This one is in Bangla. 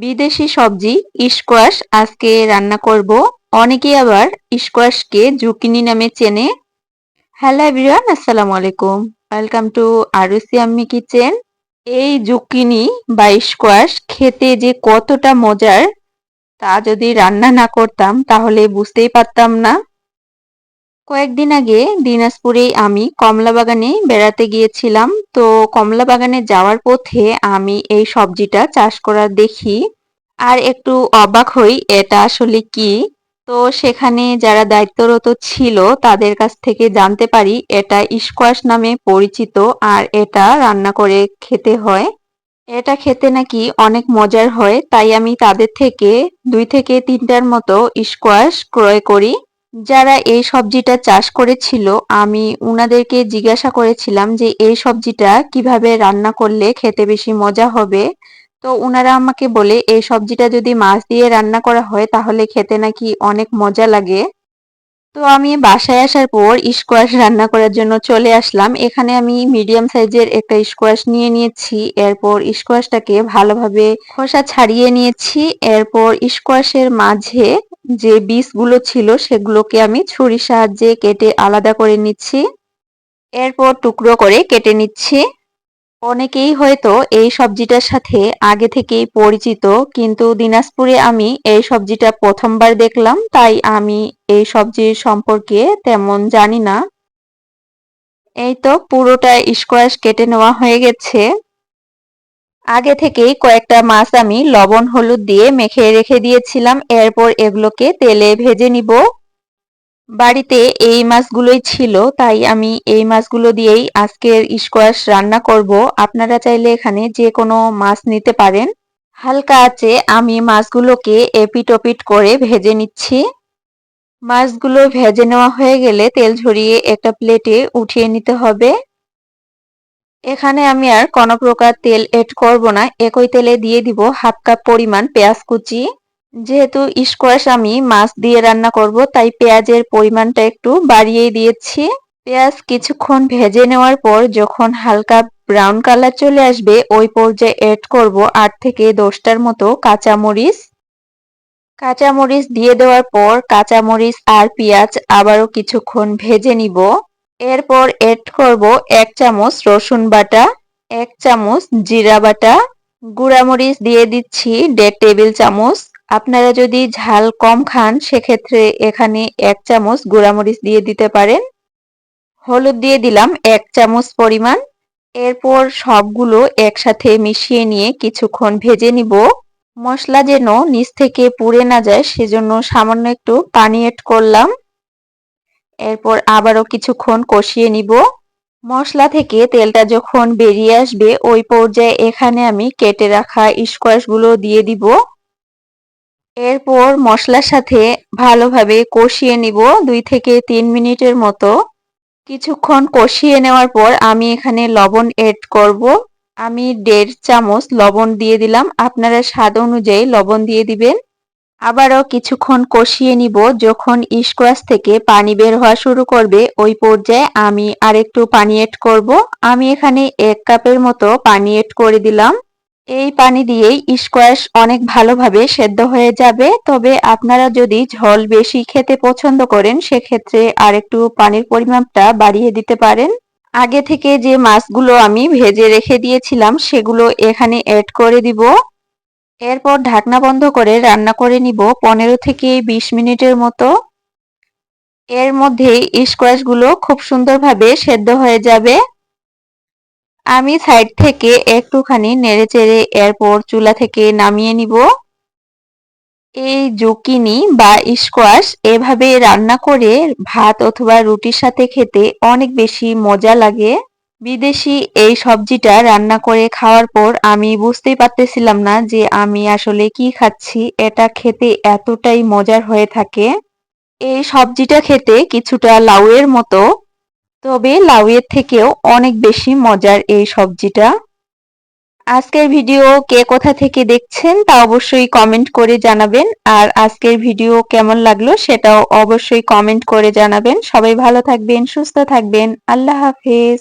বিদেশি সবজি স্কোয়াশ আজকে রান্না করব। অনেকেই আবার স্কোয়াশকে জুকিনি নামে চেনে। হ্যালো এভরিওয়ান, আসসালামু আলাইকুম। ওয়েলকাম টু আরুসি আম্মি কিচেন এই জুকিনি বা স্কোয়াশ খেতে যে কতটা মজার, তা যদি রান্না না করতাম, তাহলে বুঝতেই পারতাম না। কয়েকদিন আগে দিনাজপুরে আমি কমলা বাগানে বেড়াতে গিয়েছিলাম। তো কমলা বাগানে যাওয়ার পথে আমি এই সবজিটা চাষ করা দেখি আর একটু অবাক হই, এটা আসলে কি? তো সেখানে যারা দায়িত্বরত ছিল তাদের কাছ থেকে জানতে পারি, এটা স্কোয়াশ নামে পরিচিত আর এটা রান্না করে খেতে হয়। এটা খেতে নাকি অনেক মজার হয়, তাই আমি তাদের থেকে দুই থেকে তিনটার মতো স্কোয়াশ ক্রয় করি। যারা এই সবজিটা চাষ করেছিল, আমি উনাদেরকে জিজ্ঞাসা করেছিলাম যে, এই সবজিটা কীভাবে রান্না করলে খেতে বেশি মজা হবে? তো উনারা আমাকে বলে, এই সবজিটা যদি মাছ দিয়ে রান্না করা হয়, তাহলে খেতে নাকি অনেক মজা লাগে। তো আমি বাসায় আসার পর স্কোয়াশ রান্না করার জন্য চলে আসলাম। এখানে আমি মিডিয়াম সাইজের একটা স্কোয়াশ নিয়ে নিয়েছি। এরপর স্কোয়াশটাকে ভালোভাবে খোসা ছাড়িয়ে নিয়েছি। এরপর স্কোয়াশের মাঝে যে বীজগুলো ছিল সেগুলোকে আমি ছুরির সাহায্যে কেটে আলাদা করে নিচ্ছি। এরপর টুকরো করে কেটে নিচ্ছি। অনেকেই হয়তো এই সবজিটার সাথে আগে থেকেই পরিচিত, কিন্তু দিনাজপুরে আমি এই সবজিটা প্রথমবার দেখলাম, তাই আমি এই সবজির সম্পর্কে তেমন জানি না। এই তো পুরোটা স্কোয়াশ কেটে নেওয়া হয়ে গেছে। আগে থেকেই কয়েকটা মাছ আমি লবণ, হলুদ দিয়ে মেখে রেখে দিয়েছিলাম। এরপর এগুলোকে তেলে ভেজে নিব। বাড়িতে এই মাছগুলোই ছিল, তাই আমি এই মাছগুলো দিয়েই আজকের স্কোয়াশ রান্না করব। আপনারা চাইলে এখানে যে কোনো মাছ নিতে পারেন। হালকা আছে আমি মাছগুলোকে এপিট ওপিট করে ভেজে নিচ্ছি। মাছগুলো ভেজে নেওয়া হয়ে গেলে তেল ঝরিয়ে একটা প্লেটে উঠিয়ে নিতে হবে। এখানে আমি আর কোনো প্রকার তেল এড করব না। একই তেলে দিয়ে দিব হাফ কাপ পরিমাণ পেঁয়াজ কুচি। যেহেতু স্কোয়াশ আমি মাছ দিয়ে রান্না করব, তাই পেঁয়াজের পরিমাণটা একটু বাড়িয়েই দিয়েছি। পেঁয়াজ কিছুক্ষণ ভেজে নেওয়ার পর যখন হালকা ব্রাউন কালার চলে আসবে, ওই পর্যায়ে এড করব আট থেকে দশটার মতো কাঁচামরিচ। কাঁচামরিচ দিয়ে দেওয়ার পর কাঁচামরিচ আর পেঁয়াজ আবারও কিছুক্ষণ ভেজে নিব। এরপর এড করব এক চামচ রসুন বাটা, এক চামচ জিরা বাটা, গুঁড়ামরিচ দিয়ে দিচ্ছি দেড় টেবিল চামচ। আপনারা যদি ঝাল কম খান, সেক্ষেত্রে এখানে এক চামচ গুঁড়ামরিচ দিয়ে দিতে পারেন। হলুদ দিয়ে দিলাম এক চামচ পরিমাণ। এরপর সবগুলো একসাথে মিশিয়ে নিয়ে কিছুক্ষণ ভেজে নিব। মশলা যেন নিচ থেকে পুড়ে না যায়, সেজন্য সামান্য একটু পানি এড করলাম। এরপর আবারও কিছুক্ষণ কষিয়ে নিব। মশলা থেকে তেলটা যখন বেরিয়ে আসবে, ওই পর্যায়ে এখানে আমি কেটে রাখা স্কোয়াশগুলো দিয়ে দিব। এরপর মশলার সাথে ভালোভাবে কষিয়ে নিব দুই থেকে তিন মিনিটের মতো। কিছুক্ষণ কষিয়ে নেওয়ার পর আমি এখানে লবণ এড করব। আমি দেড় চামচ লবণ দিয়ে দিলাম। আপনারা স্বাদ অনুযায়ী লবণ দিয়ে দিবেন। আবারও কিছুক্ষণ কষিয়ে নিব যখন স্কোয়াশ থেকে পানি বের হওয়া শুরু করবে। ওই পর্যায়ে আমি আরেকটু পানি এড করব। আমি এখানে এক কাপের মতো পানি এড করে দিলাম। এই পানি দিয়েই স্কোয়াশ অনেক ভালোভাবে সেদ্ধ হয়ে যাবে। তবে আপনারা যদি ঝোল বেশি খেতে পছন্দ করেন, সেক্ষেত্রে আরেকটু পানির পরিমাণটা বাড়িয়ে দিতে পারেন। আগে থেকে যে মাছগুলো আমি ভেজে রেখে দিয়েছিলাম, সেগুলো এখানে অ্যাড করে দিব। এরপর ঢাকনা বন্ধ করে রান্না করে নিব পনেরো থেকে বিশ মিনিটের মতো। এর মধ্যে স্কোয়াশগুলো খুব সুন্দরভাবে সেদ্ধ হয়ে যাবে। আমি সাইড থেকে একটুখানি নেড়ে চেড়ে এরপর চুলা থেকে নামিয়ে নিব। এই জুকিনি বা স্কোয়াশ এভাবে রান্না করে ভাত অথবা রুটির সাথে খেতে অনেক বেশি মজা লাগে। বিদেশি এই সবজিটা রান্না করে খাওয়ার পর আমি বুঝতেই পারতেছিলাম না যে আমি আসলে কি খাচ্ছি, এটা খেতে এতটাই মজার হয়ে থাকে। এই সবজিটা খেতে কিছুটা লাউয়ের মতো, তবে লাউয়ের থেকেও অনেক বেশি মজার এই সবজিটা। আজকের ভিডিও কে কোথা থেকে দেখছেন তা অবশ্যই কমেন্ট করে জানাবেন, আর আজকের ভিডিও কেমন লাগল সেটাও অবশ্যই কমেন্ট করে জানাবেন। সবাই ভালো থাকবেন, সুস্থ থাকবেন, আল্লাহ হাফেজ।